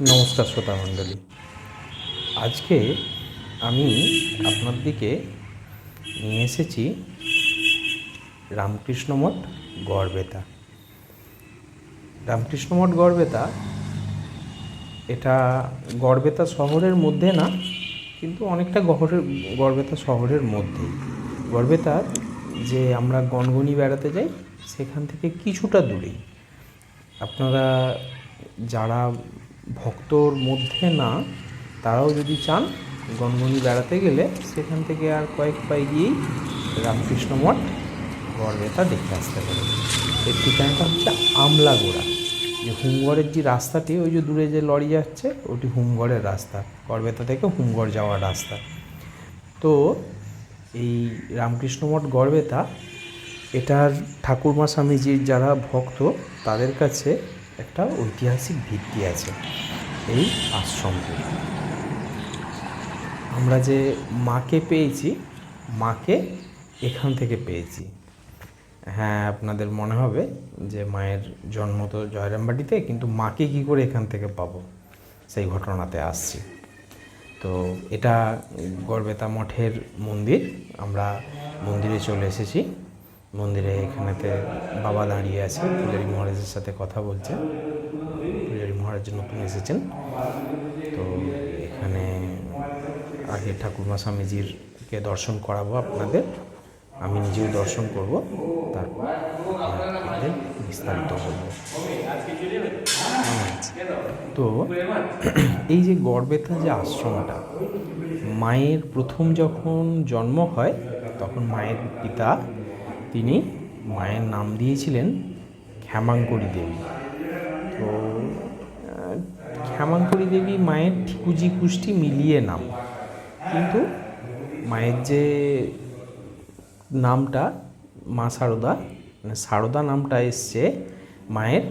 নমস্কার শ্রোতা মণ্ডলী। আজকে আমি আপনার দিকে নিয়ে এসেছি রামকৃষ্ণ মঠ গড়বেতা। রামকৃষ্ণ মঠ গড়বেতা এটা গড়বেতা শহরের মধ্যে না, কিন্তু অনেকটা গহরের, গড়বেতা শহরের মধ্যে গড়বেতার যে আমরা গনগনি বেড়াতে যাই, সেখান থেকে কিছুটা দূরেই। আপনারা যারা ভক্তর মধ্যে না, তারাও যদি চান গনগনি বেড়াতে গেলে সেখান থেকে আর কয়েক পাই গিয়েই রামকৃষ্ণ মঠ গড়বেতা দেখে আসতে পারে এর ঠিকানাটা হচ্ছে আমলাগোড়া। যে হুমগড়ের যে রাস্তাটি, ওই যে দূরে যে লরি যাচ্ছে, ওটি হুমগড়ের রাস্তা। গড়বেতা থেকে হুমগড় যাওয়ার রাস্তা। তো এই রামকৃষ্ণ মঠ গড়বেতা, এটার ঠাকুরমা স্বামীজির যারা ভক্ত, তাদের কাছে একটা ঐতিহাসিক ভিত্তি আছে, এই আশ্রমটি আমরা যে মাকে পেয়েছি, মাকে এখান থেকে পেয়েছি। হ্যাঁ আপনাদের মনে হবে যে মায়ের জন্ম তো জয়রামবাটিতে, কিন্তু মাকে কী করে এখান থেকে পাবো? সেই ঘটনাতে আসছি। তো এটা গড়বেতা মঠের মন্দির, আমরা মন্দিরে চলে এসেছি। মন্দিরে এখানেতে বাবা দাঁড়িয়ে আছে পূজারী মহারাজের সাথে কথা বলছে। পূজারী মহারাজ নতুন এসেছেন। তো এখানে আগে ঠাকুরমা স্বামীজিরকে দর্শন করাবো আপনাদের। আমি নিজেও দর্শন করব, তারপর বিস্তারিত বলব। তো এই যে গড়বেতা যে আশ্রমটা, মায়ের প্রথম যখন জন্ম হয়, তখন মায়ের পিতা তিনি মায়ের নাম দিয়েছিলেন ক্ষেমাঙ্করী দেবী। তো ক্ষেমাঙ্করী দেবী মায়ের ঠিকুজি কুষ্টি মিলিয়ে নাম। কিন্তু মায়ের যে নামটা, মা সারদা মানে সারদা নামটা এসছে মায়ের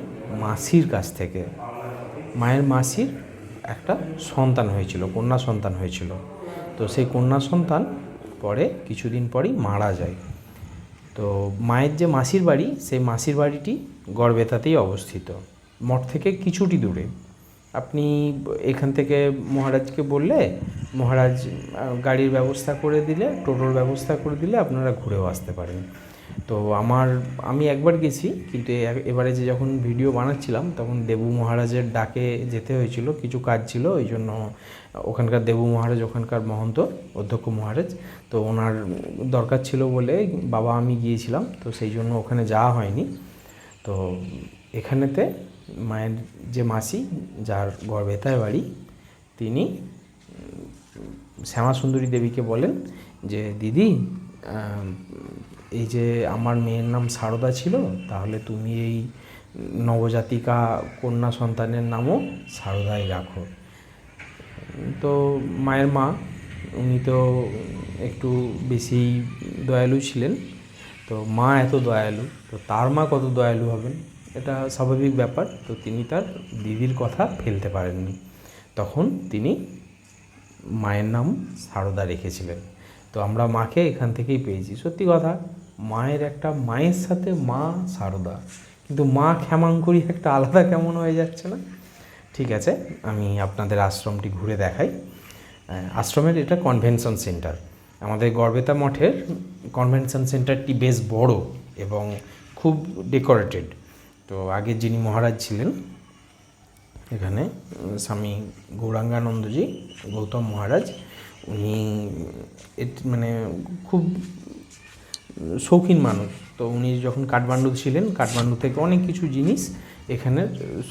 মাসির কাছ থেকে। মায়ের মাসির একটা সন্তান হয়েছিল, কন্যা সন্তান হয়েছিল। তো সেই কন্যা সন্তান পরে কিছুদিন পরেই মারা যায়। তো মায়ের যে মাসির বাড়ি, সেই মাসির বাড়িটি গড়বেতাতেই অবস্থিত। মঠ থেকে কিছুটি দূরে। আপনি এখান থেকে মহারাজকে বললে, মহারাজ গাড়ির ব্যবস্থা করে দিলে, টোটোর ব্যবস্থা করে দিলে আপনারা ঘুরেও আসতে পারেন। তো আমার, আমি একবার গেছি, কিন্তু এবারে যে যখন ভিডিও বানাচ্ছিলাম, তখন দেবু মহারাজের ডাকে যেতে হয়েছিল, কিছু কাজ ছিল, ওই জন্য ওখানকার দেবু মহারাজ, ওখানকার মহন্ত অধ্যক্ষ মহারাজ, তো ওনার দরকার ছিল বলে বাবা আমি গিয়েছিলাম, তো সেই জন্য ওখানে যাওয়া হয়নি। তো এখানেতে মায়ের যে মাসি, যার গর্বেতায় বাড়ি, তিনি শ্যামা সুন্দরী দেবীকে বলেন যে, দিদি এই যে আমার মেয়ের নাম সারদা ছিল, তাহলে তুমি এই নবজাতিকা কন্যা সন্তানের নামও সারদাই রাখো। তো মায়ের মা, উনি তো একটু বেশি দয়ালু ছিলেন। তো মা এত দয়ালু, তো তার মা কত দয়ালু হবেন? এটা স্বাভাবিক ব্যাপার, তো তিনি তার দিদির কথা ফেলতে পারেননি। তখন তিনি মায়ের নাম সারদা রেখেছিলেন। তো আমরা মাকে এখান থেকেই পেয়েছি। সত্যি কথা, মায়ের একটা, মায়ের সাথে মা সারদা। কিন্তু মা ক্ষেমাঙ্করী একটা আলাদা কেমন হয়ে যাচ্ছে না? ঠিক আছে, আমি আপনাদের আশ্রমটি ঘুরে দেখাই। আশ্রমের এটা কনভেনশন সেন্টার আমাদের গড়বেতা মঠের কনভেনশন সেন্টারটি বেশ বড় এবং খুব ডেকোরেটেড তো আগে যিনি মহারাজ ছিলেন, এখানে স্বামী গৌরাঙ্গানন্দজি, গৌতম মহারাজ উনি মানে খুব শৌখিন মানুষ। তো উনি যখন কাঠমান্ডু ছিলেন, কাঠমান্ডু থেকে অনেক কিছু জিনিস এখানে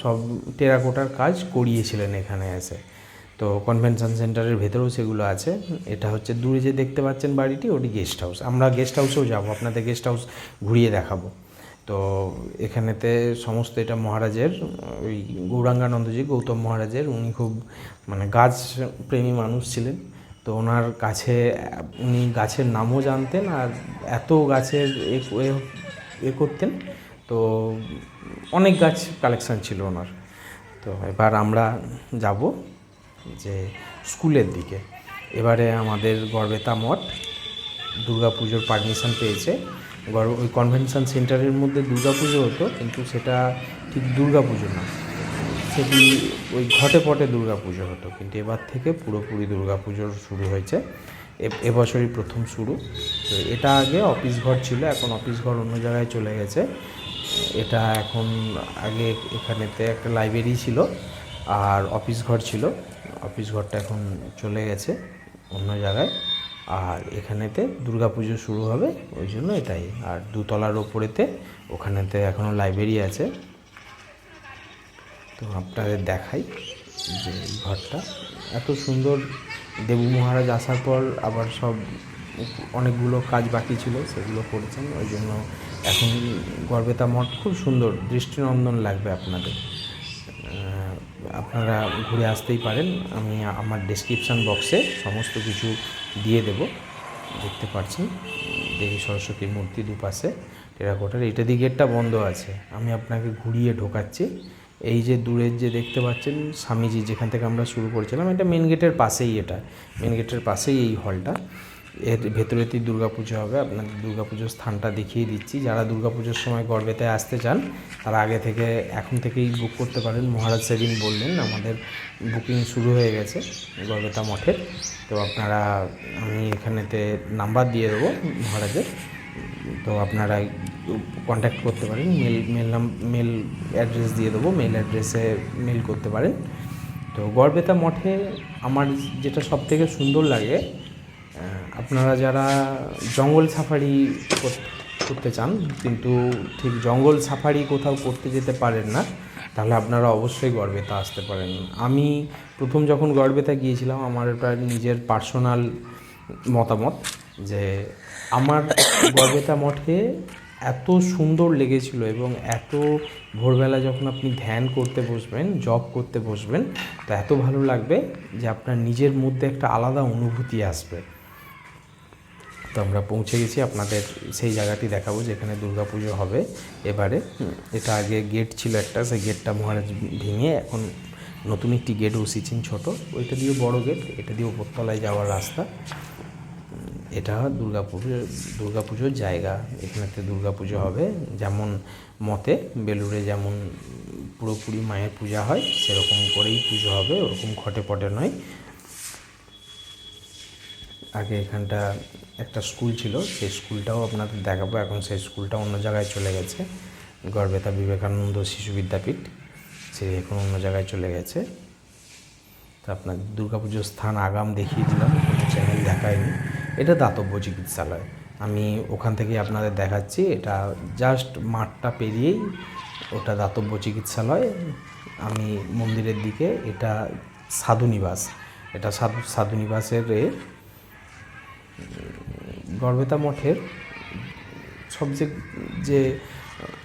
সব টেরাকোটার কাজ করিয়েছিলেন এখানে এসে। তো কনভেনশন সেন্টারের ভেতরেও সেগুলো আছে। এটা হচ্ছে দূরে যে দেখতে পাচ্ছেন বাড়িটি, ওটি গেস্ট হাউস আমরা গেস্ট হাউসেও যাব, আপনাদের গেস্ট হাউস ঘুরিয়ে দেখাবো। তো এখানেতে সমস্ত এটা মহারাজের, ওই গৌরাঙ্গানন্দজি, গৌতম মহারাজের, উনি খুব মানে গাছ প্রেমী মানুষ ছিলেন। তো ওনার কাছে উনি গাছের নামও জানতেন আর এত গাছের এ করতেন। তো অনেক গাছ কালেকশান ছিল ওনার। তো এবার আমরা যাব যে স্কুলের দিকে। এবারে আমাদের গড়বেতা মঠ পুজোর পারমিশন পেয়েছে। গড়- ওই কনভেনশন সেন্টারের মধ্যে পুজো হতো, কিন্তু সেটা ঠিক পুজো না। সেটি ওই ঘটে পটে দুর্গা পুজো হতো। কিন্তু এবার থেকে পুরোপুরি পুজোর শুরু হয়েছে। এবছরই প্রথম শুরু। তো এটা আগে অফিস ঘর ছিল, এখন অফিস ঘর অন্য জায়গায় চলে গেছে। এটা এখন আগে এখানেতে একটা লাইব্রেরি ছিল আর অফিস ঘর ছিল। অফিস ঘরটা এখন চলে গেছে অন্য জায়গায়। আর এখানেতে পুজো শুরু হবে, ওই জন্য এটাই। আর দুতলার ওপরেতে, ওখানেতে এখনও লাইব্রেরি আছে। তো আপনাদের দেখাই যে ঘরটা। এত সুন্দর দেবু মহারাজ আসার পর আবার সব অনেকগুলো কাজ বাকি ছিল, সেগুলো করেছেন। ওই জন্য এখন গর্বেতা মঠ খুব সুন্দর, দৃষ্টিনন্দন লাগবে আপনাদের। আপনারা ঘুরে আসতেই পারেন। আমি আমার ডেসক্রিপশান বক্সে সমস্ত কিছু দিয়ে দেব। দেখতে পাচ্ছেন, দেবী সরস্বতীর মূর্তি দুপাশে টেরাকোটার। এটা দিয়ে গেটটা বন্ধ আছে। আমি আপনাকে ঘুরিয়ে ঢোকাচ্ছি। এই যে দূরের যে দেখতে পাচ্ছেন স্বামীজি, যেখান থেকে আমরা শুরু করেছিলাম, এটা মেন গেটের পাশেই এটা মেন গেটের পাশেই এই হলটা। এর ভেতরেতেই দুর্গাপুজো হবে, আপনাদের দুর্গাপুজোর স্থানটা দেখিয়ে দিচ্ছি। যারা দুর্গাপুজোর সময় গর্বেতে আসতে চান, তারা আগে থেকে, এখন থেকেই বুক করতে পারেন। মহারাজ সেদিন বললেন, আমাদের বুকিং শুরু হয়ে গেছে, গর্বেতা মঠের। তো আপনারা, আমি এখানেতে নাম্বার দিয়ে দেবো মহারাজের। তো আপনারা কন্ট্যাক্ট করতে পারেন। মেল মেল নাম মেল অ্যাড্রেস দিয়ে দেবো। মেল অ্যাড্রেসে মেল করতে পারেন। তো গড়বেতা মঠে আমার যেটা সব থেকে সুন্দর লাগে আপনারা যারা জঙ্গল সাফারি করতে চান, কিন্তু ঠিক জঙ্গল সাফারি কোথাও করতে যেতে পারেন না, তাহলে আপনারা অবশ্যই গড়বেতা আসতে পারেন। আমি প্রথম যখন গড়বেতা গিয়েছিলাম, আমার ওটা নিজের পার্সোনাল মতামত যে আমার গর্বেতা মঠে এত সুন্দর লেগেছিল এবং এত ভোরবেলা যখন আপনি ধ্যান করতে বসবেন জব করতে বসবেন, তো এত ভালো লাগবে যে আপনার নিজের মধ্যে একটা আলাদা অনুভূতি আসবে। তো আমরা পৌঁছে গেছি, আপনাদের সেই জায়গাটি দেখাবো যেখানে দুর্গা পুজো হবে এবারে। এটা আগে গেট ছিল একটা, সেই গেটটা মহারাজ ভেঙে এখন নতুন একটি গেট বসিয়েছেন ছোট। ওইটা দিয়ে বড় গেট, এটা দিয়ে উপরতলায় যাওয়ার রাস্তা। এটা দুর্গাপুজো, দুর্গাপুজোর জায়গা। এখানেতে দুর্গাপুজো হবে। যেমন মতে বেলুড়ে যেমন পুরোপুরি মায়ের পূজা হয়, সেরকম করেই পুজো হবে, ওরকম খটে পটে নয়। আগে এখানটা একটা স্কুল ছিল, সেই স্কুলটাও আপনাদের দেখাবো। এখন সেই স্কুলটা অন্য জায়গায় চলে গেছে। গড়বেতা বিবেকানন্দ শিশু বিদ্যাপীঠ, সে এখন অন্য জায়গায় চলে গেছে। তো আপনার দুর্গাপুজোর স্থান, আগাম দেখিয়ে দিলাম চ্যানেল দেখায়নি। এটা দাতব্য চিকিৎসালয়। আমি ওখান থেকে আপনাদের দেখাচ্ছি এটা জাস্ট মাঠটা পেরিয়েই ওটা দাতব্য চিকিৎসালয়। আমি মন্দিরের দিকে এটা সাধু নিবাস। এটা সাধু সাধু নিবাসের এ, গর্বেতা মঠের সবচেয়ে যে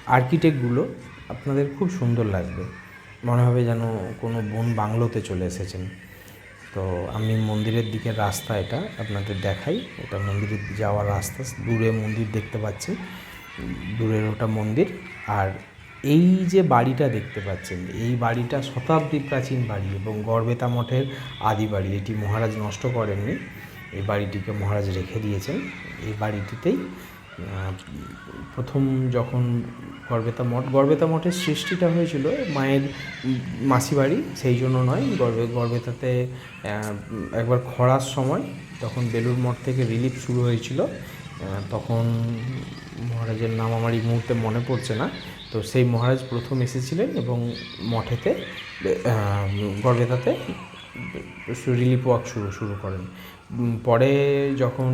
আর্কিটেক্টগুলো আপনাদের খুব সুন্দর লাগবে। মনে হবে যেন কোনো বন বাংলোতে চলে এসেছেন। তো আমি মন্দিরের দিকের রাস্তা এটা আপনাদের দেখাই। এটা মন্দিরের যাওয়ার রাস্তা, দূরে মন্দির দেখতে পাচ্ছি দূরের ওটা মন্দির। আর এই যে বাড়িটা দেখতে পাচ্ছেন, এই বাড়িটা শতাব্দী প্রাচীন বাড়ি এবং গড়বেতা মঠের আদি বাড়ি। এটি মহারাজ নষ্ট করেননি। এই বাড়িটিকে মহারাজ রেখে দিয়েছেন। এই বাড়িটিতেই প্রথম যখন গর্বেতা মঠ গর্বেতা মঠের সৃষ্টিটা হয়েছিল মায়ের উম, মাসি বাড়ি সেই জন্য নয় গর্বে গর্বেতাতে একবার খরার সময় তখন বেলুর মঠ থেকে রিলিফ শুরু হয়েছিল তখন মহারাজের নাম আমার এই মুহূর্তে মনে পড়ছে না তো সেই মহারাজ প্রথম এসেছিলেন এবং মঠেতে গর্বেতাতে রিলিফ ওয়ার্ক শুরু শুরু করেন। পরে যখন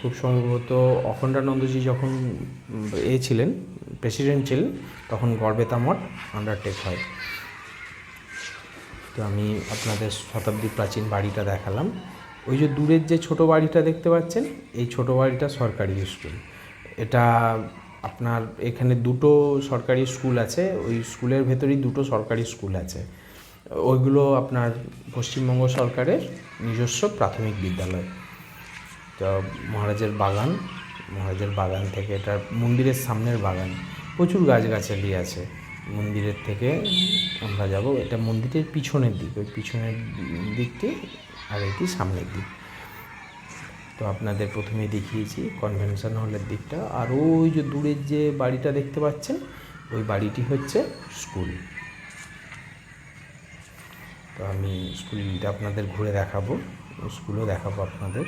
খুব সম্ভবত অখণ্ডানন্দজি যখন এ ছিলেন প্রেসিডেন্ট ছিলেন, তখন গড়বেতা মঠ আন্ডারটেক হয়। তো আমি আপনাদের শতাব্দী প্রাচীন বাড়িটা দেখালাম। ওই যে দূরের যে ছোট বাড়িটা দেখতে পাচ্ছেন, এই ছোট বাড়িটা সরকারি স্কুল এটা আপনার এখানে দুটো সরকারি স্কুল আছে, ওই স্কুলের ভেতরেই দুটো সরকারি স্কুল আছে। ওইগুলো আপনার পশ্চিমবঙ্গ সরকারের নিজস্ব প্রাথমিক বিদ্যালয়। তো মহারাজের বাগান মহারাজের বাগান থেকে এটা মন্দিরের সামনের বাগান। প্রচুর গাছগাছালি আছে। মন্দিরের থেকে আমরা যাব, এটা মন্দিরের পিছনের দিক, ওই পিছনের দিকটি আর এটি সামনের দিক। তো আপনাদের প্রথমে দেখিয়েছি কনভেনশন হলের দিকটা। আর ওই যে দূরের যে বাড়িটা দেখতে পাচ্ছেন, ওই বাড়িটি হচ্ছে স্কুল তো আমি স্কুলটা আপনাদের ঘুরে দেখাবো স্কুলও দেখাবো আপনাদের।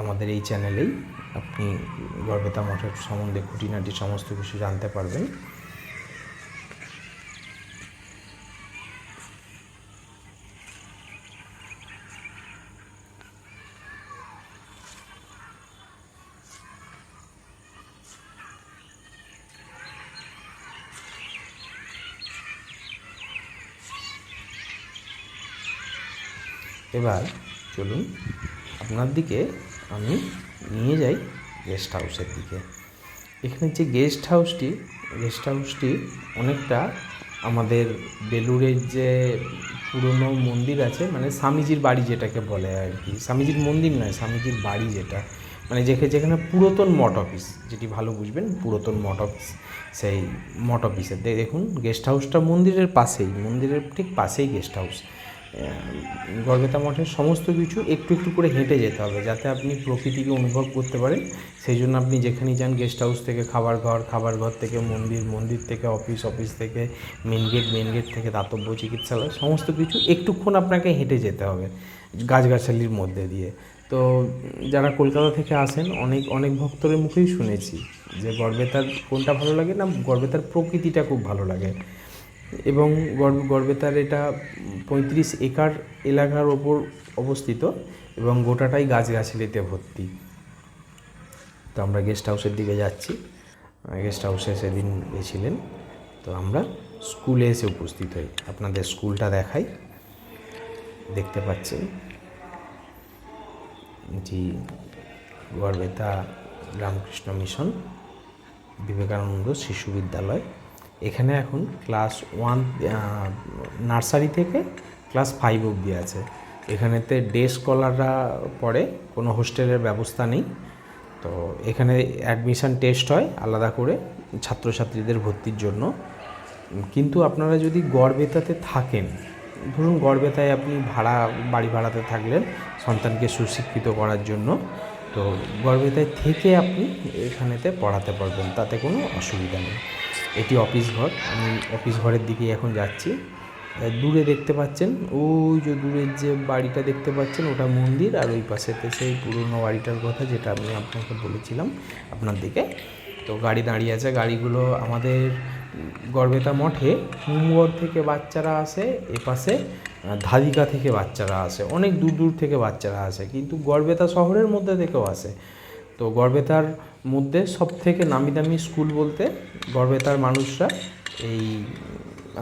আমাদের এই চ্যানেলেই আপনি গর্বেতা মঠের সম্বন্ধে খুঁটিনাটি সমস্ত কিছু জানতে পারবেন। এবার চলুন আপনার দিকে আমি নিয়ে যাই গেস্ট হাউসের দিকে। এখানে যে গেস্ট হাউসটি গেস্ট হাউসটি অনেকটা আমাদের বেলুড়ের যে পুরনো মন্দির আছে মানে স্বামীজির বাড়ি যেটাকে বলে আর কি। স্বামীজির মন্দির নয়, স্বামীজির বাড়ি যেটা। মানে যেখানে যেখানে পুরাতন মঠ অফিস যেটি ভালো বুঝবেন, পুরাতন মঠ অফিস সেই মঠ অফিসের দেখুন গেস্ট হাউসটা মন্দিরের পাশেই, মন্দিরের ঠিক পাশেই গেস্ট হাউস গর্বেতা মঠের সমস্ত কিছু একটু একটু করে হেঁটে যেতে হবে, যাতে আপনি প্রকৃতিকে অনুভব করতে পারেন। সেই জন্য আপনি যেখানেই যান গেস্ট হাউস থেকে, খাবার ঘর খাবার ঘর থেকে, মন্দির মন্দির থেকে অফিস অফিস থেকে মেন গেট মেন গেট থেকে, দাতব্য, চিকিৎসালয়, সমস্ত কিছু একটুক্ষণ আপনাকে হেঁটে যেতে হবে, গাছগাছালির মধ্যে দিয়ে। তো যারা কলকাতা থেকে আসেন, অনেক অনেক ভক্তদের মুখেই শুনেছি যে গর্বেতার কোনটা ভালো লাগে না, গর্বেতার প্রকৃতিটা খুব ভালো লাগে। এবং গর্ব গর্বেতার এটা পঁয়ত্রিশ একর এলাকার ওপর অবস্থিত এবং গোটাটাই গাছগাছালিতে ভর্তি। তো আমরা গেস্ট হাউসের দিকে যাচ্ছি। গেস্ট হাউসে সেদিন গেছিলেন। তো আমরা স্কুলে এসে উপস্থিত হই। আপনাদের স্কুলটা দেখাই। দেখতে পাচ্ছেন। জি গড়বেতা রামকৃষ্ণ মিশন, বিবেকানন্দ শিশু বিদ্যালয়। এখানে এখন ক্লাস ওয়ান নার্সারি থেকে ক্লাস ফাইভ অবধি আছে। এখানেতে ডে স্কলাররা পড়ে, কোনো হোস্টেলের ব্যবস্থা নেই। তো এখানে অ্যাডমিশন টেস্ট হয় আলাদা করে ছাত্রছাত্রীদের ভর্তির জন্য। কিন্তু আপনারা যদি গড়বেতাতে থাকেন, ধরুন গড়বেতায় আপনি ভাড়া, বাড়ি ভাড়াতে থাকলেন সন্তানকে সুশিক্ষিত করার জন্য, তো গড়বেতায় থেকে আপনি এখানেতে পড়াতে পারবেন, তাতে কোনো অসুবিধা নেই। এটি অফিস ঘর। আমি অফিস ঘরের দিকেই এখন যাচ্ছি। দূরে দেখতে পাচ্ছেন, ওই যে দূরের যে বাড়িটা দেখতে পাচ্ছেন, ওটা মন্দির। আর ওই পাশেতে সেই পুরনো বাড়িটার কথা যেটা আমি আপনাকে বলেছিলাম আপনার দিকে। তো গাড়ি দাঁড়িয়ে আছে। গাড়িগুলো আমাদের গড়বেতা মঠে হুমগড় থেকে বাচ্চারা আসে এপাশে ধাদিকা থেকে বাচ্চারা আসে। অনেক দূর দূর থেকে বাচ্চারা আসে। কিন্তু গড়বেতা শহরের মধ্যে থেকেও আসে। তো গড়বেতার মধ্যে সব থেকে নামি দামি স্কুল বলতে গড়বেতার মানুষরা এই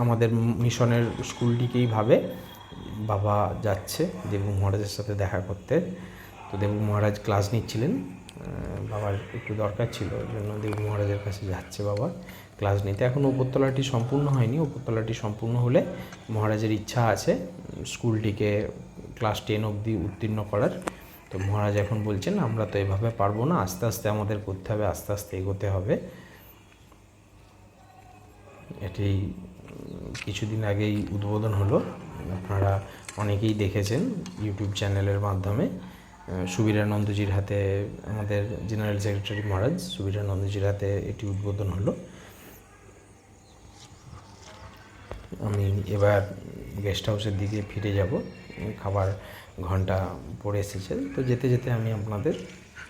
আমাদের মিশনের স্কুলটিকেই ভাবে। বাবা যাচ্ছে দেবু মহারাজের সাথে দেখা করতে। তো দেবু মহারাজ ক্লাস নিচ্ছিলেন। বাবার একটু দরকার ছিল ওই জন্য দেবু মহারাজের কাছে যাচ্ছে বাবা। ক্লাস নিতে এখন উপরতলাটি সম্পূর্ণ হয়নি। উপরতলাটি সম্পূর্ণ হলে মহারাজের ইচ্ছা আছে স্কুলটিকে ক্লাস টেন অবধি উত্তীর্ণ করার। তো মহারাজ এখন বলছেন, আমরা তো এভাবে পারব না, আস্তে আস্তে আমাদের করতে হবে, আস্তে আস্তে এগোতে হবে। এটি কিছুদিন আগেই উদ্বোধন হলো। আপনারা অনেকেই দেখেছেন ইউটিউব চ্যানেলের মাধ্যমে। সুবীরানন্দজির হাতে আমাদের জেনারেল সেক্রেটারি মহারাজ সুবীরানন্দজির হাতে এটি উদ্বোধন হলো। আমি এবার গেস্ট হাউসের দিকে ফিরে যাব। খাবার ঘণ্টা পড়ে এসেছে। তো যেতে যেতে আমি আপনাদের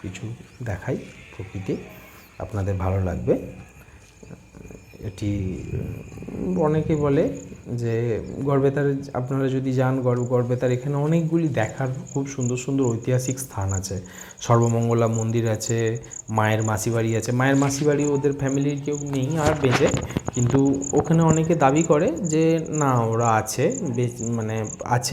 কিছু দেখাই প্রকৃতি। আপনাদের ভালো লাগবে। এটি অনেকে বলে যে গড়বেতার, আপনারা যদি যান গড়, গড়বেতার এখানে অনেকগুলি দেখার খুব সুন্দর সুন্দর ঐতিহাসিক স্থান আছে। সর্বমঙ্গলা মন্দির আছে, মায়ের মাসি বাড়ি আছে। মায়ের মাসি বাড়ি ওদের ফ্যামিলির কেউ নেই আর বেঁচে, কিন্তু ওখানে অনেকে দাবি করে যে না, ওরা আছে মানে আছে।